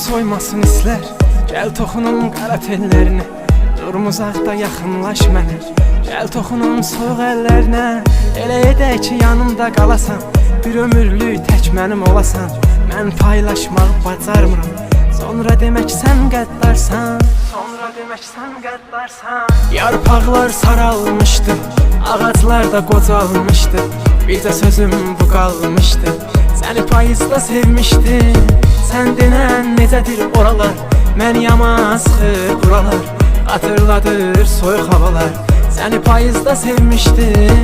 soymasın islər Gəl toxunum qara tellərinə Durum uzaqda yaxınlaş mənə Gəl toxunum soyuq əllərinə Elə edək yanımda qalasan Bir ömürlük tək mənim olasan. Mən paylaşmaq bacarmıram Sonra demək sən qəddarsan Sonra demək sən qəddarsan Yarpaqlar saralmışdı Ağaclar da qocalmışdı Bircə sözüm bu qalmışdı Səni payızda sevmişdim Sən denən necədir oralar? Mən yaman sıxır buralar. Hatırladır soyuq havalar. Səni payızda sevmişdim